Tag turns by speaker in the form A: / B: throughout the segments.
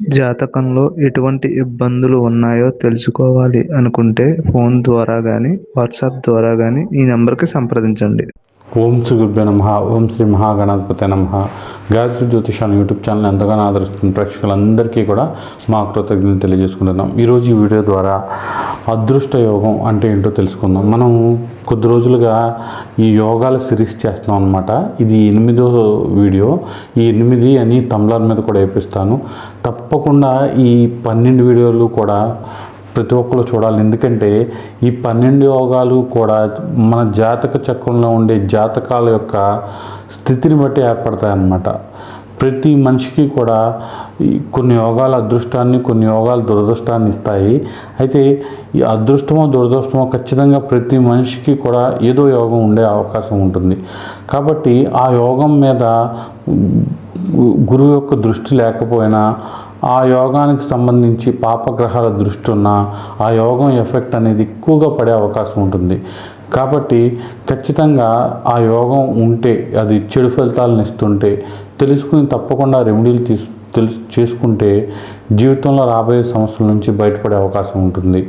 A: జాతకంలో ఎటువంటి ఇబ్బందులు ఉన్నాయో తెలుసుకోవాలి అనుకుంటే ఫోన్ ద్వారా కానీ వాట్సాప్ ద్వారా కానీ ఈ నెంబర్కి సంప్రదించండి.
B: ఓం శ్రీ గురుభ్యో నమ ఓం శ్రీ మహాగణాధిపతి నమ. గాయత్రి జ్యోతిషాన్ని యూట్యూబ్ ఛానల్ ఎంతగానో ఆదరిస్తున్న ప్రేక్షకులందరికీ కూడా మా కృతజ్ఞతలు తెలియజేసుకుంటున్నాం. ఈరోజు ఈ వీడియో ద్వారా అదృష్ట యోగం అంటే ఏంటో తెలుసుకుందాం. మనం కొద్ది రోజులుగా ఈ యోగాల సిరీస్ చేస్తున్నాం అనమాట ఇది ఎనిమిదో వీడియో. ఈ ఎనిమిది అని తమ్లార్ మీద కూడా వేపిస్తాను. తప్పకుండా ఈ పన్నెండు వీడియోలు కూడా ప్రతి ఒక్కరు చూడాలి. ఎందుకంటే ఈ పన్నెండు యోగాలు కూడా మన జాతక చక్రంలో ఉండే జాతకాల యొక్క స్థితిని బట్టి ఏర్పడతాయి అన్నమాట ప్రతి మనిషికి కూడా కొన్ని యోగాలు అదృష్టాన్ని కొన్ని యోగాలు దురదృష్టాన్ని ఇస్తాయి. అయితే ఈ అదృష్టమో దురదృష్టమో ఖచ్చితంగా ప్రతి మనిషికి కూడా ఏదో యోగం ఉండే అవకాశం ఉంటుంది. కాబట్టి ఆ యోగం మీద గురువు యొక్క దృష్టి లేకపోయినా ఆ యోగానికి సంబంధించి పాపగ్రహాల దృష్టి ఉన్న ఆ యోగం ఎఫెక్ట్ అనేది ఎక్కువగా పడే అవకాశం ఉంటుంది. కాబట్టి ఖచ్చితంగా ఆ యోగం ఉంటే అది చెడు ఫలితాలను ఇస్తుంటే తెలుసుకుని తప్పకుండా రెమెడీలు తీసు తెలుసు చేసుకుంటే జీవితంలో రాబోయే సమస్యల నుంచి బయటపడే అవకాశం ఉంటుంది.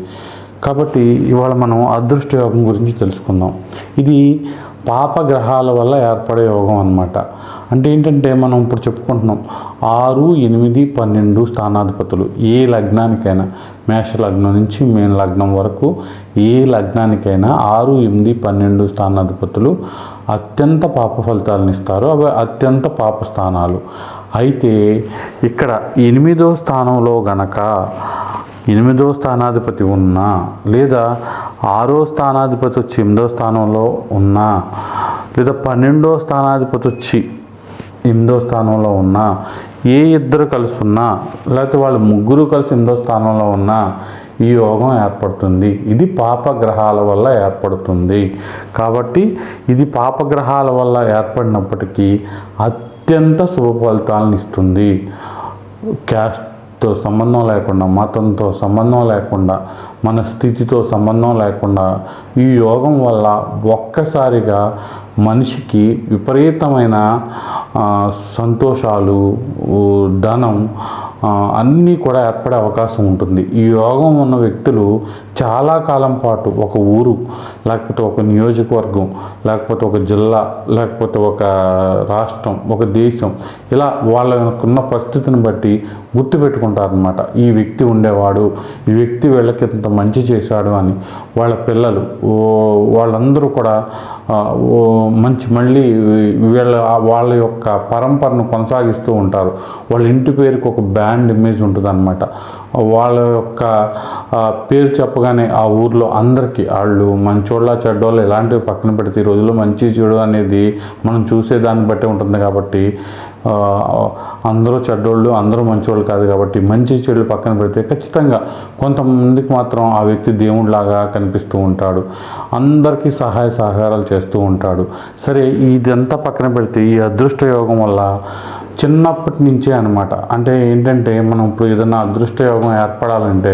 B: కాబట్టి ఇవాళ మనం అదృష్ట యోగం గురించి తెలుసుకుందాం. ఇది పాపగ్రహాల వల్ల ఏర్పడే యోగం అన్నమాట. అంటే ఏంటంటే మనం ఇప్పుడు చెప్పుకుంటున్నాం ఆరు ఎనిమిది పన్నెండు స్థానాధిపతులు. ఏ లగ్నానికైనా మేష లగ్నం నుంచి మేన లగ్నం వరకు ఏ లగ్నానికైనా ఆరు ఎనిమిది పన్నెండు స్థానాధిపతులు అత్యంత పాప ఫలితాలను ఇస్తారు. అవి అత్యంత పాప స్థానాలు. అయితే ఇక్కడ ఎనిమిదో స్థానంలో గనక ఎనిమిదో స్థానాధిపతి ఉన్నా లేదా ఆరో స్థానాధిపతి వచ్చి ఎనిమిదో స్థానంలో ఉన్నా లేదా పన్నెండో స్థానాధిపతి వచ్చి ఎనిమిదో స్థానంలో ఉన్నా ఏ ఇద్దరు కలిసి ఉన్నా లేకపోతే వాళ్ళు ముగ్గురు కలిసి ఎనిమిదో స్థానంలో ఉన్నా ఈ యోగం ఏర్పడుతుంది. ఇది పాపగ్రహాల వల్ల ఏర్పడుతుంది. కాబట్టి ఇది పాపగ్రహాల వల్ల ఏర్పడినప్పటికీ అత్యంత శుభ ఫలితాలను ఇస్తుంది. క్యాస్ట్తో సంబంధం లేకుండా మతంతో సంబంధం లేకుండా మన స్థితితో సంబంధం లేకుండా ఈ యోగం వల్ల ఒక్కసారిగా మనిషికి విపరీతమైన సంతోషాలు ధనం అన్నీ కూడా ఏర్పడే అవకాశం ఉంటుంది. ఈ యోగం ఉన్న వ్యక్తులు చాలా కాలం పాటు ఒక ఊరు లేకపోతే ఒక నియోజకవర్గం లేకపోతే ఒక జిల్లా లేకపోతే ఒక రాష్ట్రం ఒక దేశం ఇలా వాళ్ళకున్న పరిస్థితిని బట్టి గుర్తుపెట్టుకుంటారనమాట ఈ వ్యక్తి ఉండేవాడు ఈ వ్యక్తి వీళ్ళకి ఇంత మంచి చేశాడు అని. వాళ్ళ పిల్లలు వాళ్ళందరూ కూడా మంచి మళ్ళీ వీళ్ళ వాళ్ళ యొక్క పరంపరను కొనసాగిస్తూ ఉంటారు. వాళ్ళ ఇంటి పేరుకి ఒక బ్యాండ్ ఇమేజ్ ఉంటుంది అనమాట వాళ్ళ యొక్క పేరు చెప్పగానే ఆ ఊర్లో అందరికీ వాళ్ళు మంచోళ్ళ చెడ్డోళ్ళు ఇలాంటివి పక్కన పెడితే ఈ రోజుల్లో మంచి చెడు అనేది మనం చూసే దాన్ని బట్టి ఉంటుంది కాబట్టి అందరూ చెడ్డోళ్ళు అందరూ మంచోళ్ళు కాదు కాబట్టి మంచి చెడులు పక్కన పెడితే ఖచ్చితంగా కొంతమందికి మాత్రం ఆ వ్యక్తి దేవుడిలాగా కనిపిస్తూ ఉంటాడు. అందరికీ సహాయ సహకారాలు చేస్తూ ఉంటాడు. సరే ఇదంతా పక్కన పెడితే ఈ అదృష్ట యోగం వల్ల చిన్నప్పటి నుంచే అనమాట అంటే ఏంటంటే మనం ఇప్పుడు ఏదైనా అదృష్ట యోగం ఏర్పడాలంటే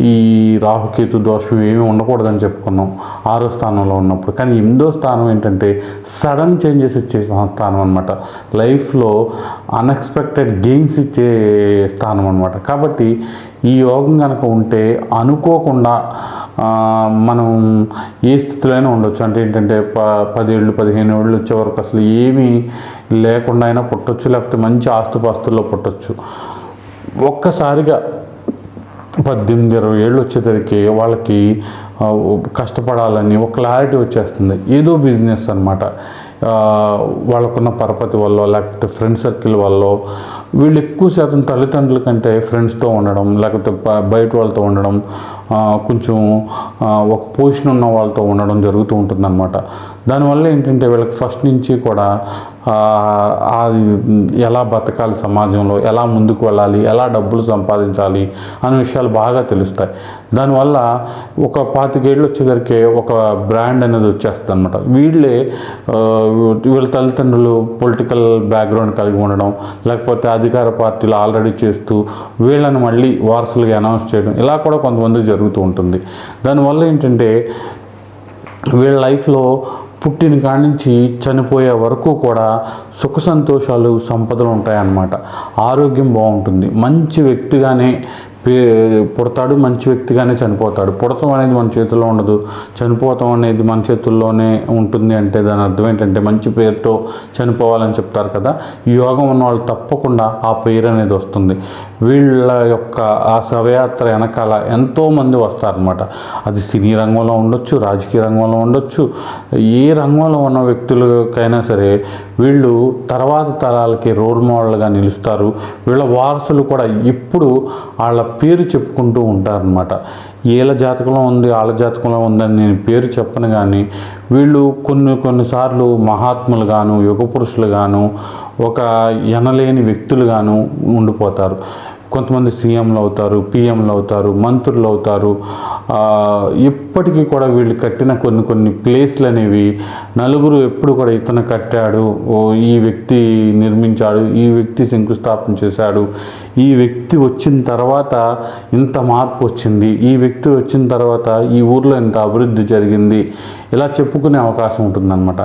B: ఈ రాహుకేతు దోషం ఏమీ ఉండకూడదని చెప్పుకున్నాం ఆరో స్థానంలో ఉన్నప్పుడు. కానీ ఎనిమిదో స్థానం ఏంటంటే సడన్ చేంజెస్ ఇచ్చే స్థానం అనమాట లైఫ్లో అన్ఎక్స్పెక్టెడ్ గెయిన్స్ ఇచ్చే స్థానం అనమాట కాబట్టి ఈ యోగం కనుక ఉంటే అనుకోకుండా మనం ఏ స్థితిలో ఉండొచ్చు. అంటే ఏంటంటే ప పదేళ్ళు పదిహేను ఏళ్ళు వచ్చే వరకు అసలు ఏమీ లేకుండా అయినా పుట్టొచ్చు లేకపోతే మంచి ఆస్తుపాస్తుల్లో పుట్టొచ్చు. ఒక్కసారిగా పద్దెనిమిది ఇరవై ఏళ్ళు వచ్చేసరికి వాళ్ళకి కష్టపడాలని ఒక క్లారిటీ వచ్చేస్తుంది. ఏదో బిజినెస్ అనమాట వాళ్ళకున్న పరపతి వల్ల లేకపోతే ఫ్రెండ్ సర్కిల్ వల్ల వీళ్ళు ఎక్కువ శాతం తల్లిదండ్రుల కంటే ఫ్రెండ్స్తో ఉండడం లేకపోతే బయట వాళ్ళతో ఉండడం కొంచెం ఒక పొజిషన్ ఉన్న వాళ్ళతో ఉండడం జరుగుతూ ఉంటుందన్నమాట. దానివల్ల ఏంటంటే వీళ్ళకి ఫస్ట్ నుంచి కూడా ఎలా బతకాలి సమాజంలో ఎలా ముందుకు వెళ్ళాలి ఎలా డబ్బులు సంపాదించాలి అనే విషయాలు బాగా తెలుస్తాయి. దానివల్ల ఒక పాతికేళ్ళు వచ్చేసరికి ఒక బ్రాండ్ అనేది వచ్చేస్తుంది అనమాట వీళ్ళే వీళ్ళ తల్లిదండ్రులు పొలిటికల్ బ్యాక్గ్రౌండ్ కలిగి ఉండడం లేకపోతే అధికార పార్టీలు ఆల్రెడీ చేస్తూ వీళ్ళని మళ్ళీ వారసులుగా అనౌన్స్ చేయడం ఇలా కూడా కొంతమంది జరుగుతూ ఉంటుంది. దానివల్ల ఏంటంటే వీళ్ళ లైఫ్లో పుట్టిన కాడి నుంచి చనిపోయే వరకు కూడా సుఖ సంతోషాలు సంపదలు ఉంటాయన్నమాట. ఆరోగ్యం బాగుంటుంది. మంచి వ్యక్తిగానే పుడతాడు మంచి వ్యక్తిగానే చనిపోతాడు. పుడతం అనేది మన చేతుల్లో ఉండదు. చనిపోతాం అనేది మన చేతుల్లోనే ఉంటుంది అంటే దాని అర్థం ఏంటంటే మంచి పేరుతో చనిపోవాలని చెప్తారు కదా. ఈ యోగం ఉన్న వాళ్ళు తప్పకుండా ఆ పేరు అనేది వస్తుంది. వీళ్ళ యొక్క ఆ శవయాత్ర వెనకాల ఎంతోమంది వస్తారనమాట అది సినీ రంగంలో ఉండొచ్చు రాజకీయ రంగంలో ఉండొచ్చు. ఏ రంగంలో ఉన్న వ్యక్తులకైనా సరే వీళ్ళు తర్వాత తరాలకి రోల్ మోడల్గా నిలుస్తారు. వీళ్ళ వారసులు కూడా ఇప్పుడు వాళ్ళ పేరు చెప్పుకుంటూ ఉంటారనమాట వీళ్ళ జాతకంలో ఉంది వాళ్ళ జాతకంలో ఉందని నేను పేరు చెప్పను కానీ వీళ్ళు కొన్ని కొన్నిసార్లు మహాత్ములు గాను యుగ పురుషులు గాను ఒక ఎనలేని వ్యక్తులు గాను ఉండిపోతారు. కొంతమంది సీఎంలు అవుతారు పిఎంలు అవుతారు మంత్రులు అవుతారు. ఇప్పటికీ కూడా వీళ్ళు కట్టిన కొన్ని కొన్ని ప్లేస్లు అనేవి నలుగురు ఎప్పుడు కూడా ఇతను కట్టాడు. ఓ ఈ వ్యక్తి నిర్మించాడు ఈ వ్యక్తి శంకుస్థాపన చేశాడు ఈ వ్యక్తి వచ్చిన తర్వాత ఇంత మార్పు వచ్చింది. ఈ వ్యక్తి వచ్చిన తర్వాత ఈ ఊర్లో ఇంత అభివృద్ధి జరిగింది. ఇలా చెప్పుకునే అవకాశం ఉంటుందన్నమాట.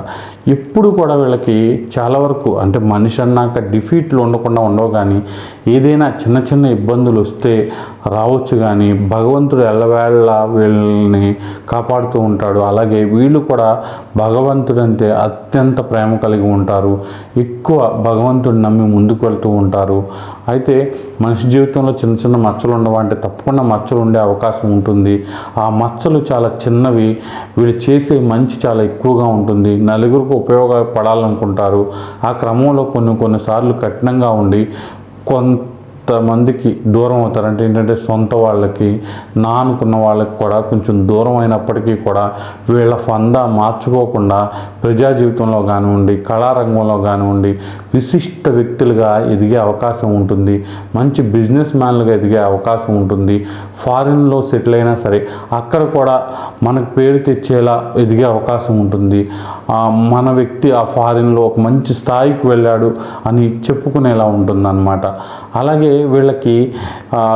B: ఎప్పుడు కూడా వీళ్ళకి చాలా వరకు అంటే మనిషి అన్నాక డిఫీట్లు ఉండకుండా ఉండవు కానీ ఏదైనా చిన్న చిన్న ఇబ్బందులు వస్తే రావచ్చు కానీ భగవంతుడు ఎల్లవేళ వీళ్ళని కాపాడుతూ ఉంటాడు. అలాగే వీళ్ళు కూడా భగవంతుడంటే అత్యంత ప్రేమ కలిగి ఉంటారు. ఎక్కువ భగవంతుడిని నమ్మి ముందుకు వెళ్తూ ఉంటారు. అయితే మనిషి జీవితంలో చిన్న చిన్న మచ్చలు ఉండవంటే తప్పకుండా మచ్చలు ఉండే అవకాశం ఉంటుంది. ఆ మచ్చలు చాలా చిన్నవి వీళ్ళు చేసే మంచి చాలా ఎక్కువగా ఉంటుంది. నలుగురికి ఉపయోగపడాలనుకుంటారు. ఆ క్రమంలో కొన్ని కొన్నిసార్లు కఠినంగా ఉండి కొంతమందికి దూరం అవుతారు అంటే ఏంటంటే సొంత వాళ్ళకి నా అనుకున్న వాళ్ళకి కూడా కొంచెం దూరం అయినప్పటికీ కూడా వీళ్ళ ఫందా మార్చుకోకుండా ప్రజా జీవితంలో కానివ్వండి కళారంగంలో కానివ్వండి విశిష్ట వ్యక్తులుగా ఎదిగే అవకాశం ఉంటుంది. మంచి బిజినెస్ మ్యాన్లుగా ఎదిగే అవకాశం ఉంటుంది. ఫారిన్లో సెటిల్ అయినా సరే అక్కడ కూడా మనకు పేరు తెచ్చేలా ఎదిగే అవకాశం ఉంటుంది. మన వ్యక్తి ఆ ఫారిన్లో ఒక మంచి స్థాయికి వెళ్ళాడు అని చెప్పుకునేలా ఉంటుందన్నమాట. అలాగే వీళ్ళకి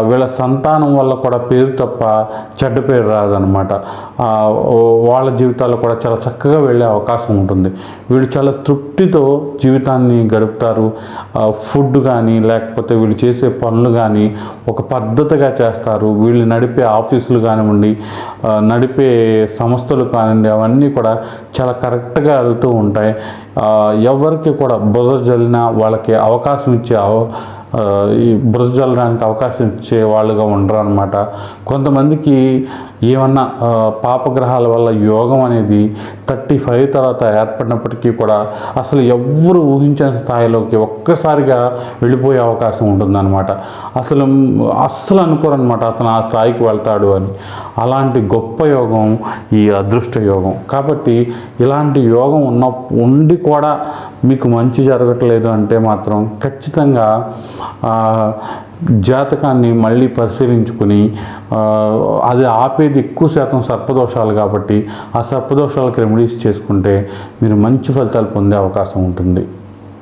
B: వీళ్ళ సంతానం వల్ల కూడా పేరు తప్ప చెడ్డ పేరు రాదనమాట వాళ్ళ జీవితాల్లో కూడా చాలా చక్కగా వెళ్ళే అవకాశం ఉంటుంది. వీళ్ళు చాలా తృప్తితో జీవితాన్ని గడుపుతారు. ఫుడ్ కానీ లేకపోతే వీళ్ళు చేసే పనులు కానీ ఒక పద్ధతిగా చేస్తారు. వీళ్ళు నడిపే ఆఫీసులు కానివ్వండి నడిపే సంస్థలు కానివ్వండి అవన్నీ కూడా చాలా కరెక్ట్గా వెళ్తూ ఉంటాయి. ఎవరికి కూడా బుధ జల్లిన వాళ్ళకి అవకాశం ఇచ్చే ఈ బురద జల్లడానికి అవకాశం ఇచ్చే వాళ్ళుగా ఉండరు అనమాట కొంతమందికి ఏమన్నా పాపగ్రహాల వల్ల యోగం అనేది థర్టీ ఫైవ్ తర్వాత ఏర్పడినప్పటికీ కూడా అసలు ఎవ్వరు ఊహించని స్థాయిలోకి ఒక్కసారిగా వెళ్ళిపోయే అవకాశం ఉంటుందన్నమాట. అసలు అస్సలు అనుకోరనమాట అతను ఆ స్థాయికి వెళ్తాడు అని. అలాంటి గొప్ప యోగం ఈ అదృష్ట యోగం. కాబట్టి ఇలాంటి యోగం ఉన్న ఉండి కూడా మీకు మంచి జరగట్లేదు అంటే మాత్రం ఖచ్చితంగా జాతకాన్ని మళ్ళీ పరిశీలించుకుని అది ఆపేది ఎక్కువ శాతం సర్పదోషాలు కాబట్టి ఆ సర్పదోషాలకు రెమెడీస్ చేసుకుంటే మీరు మంచి ఫలితాలు పొందే అవకాశం ఉంటుంది.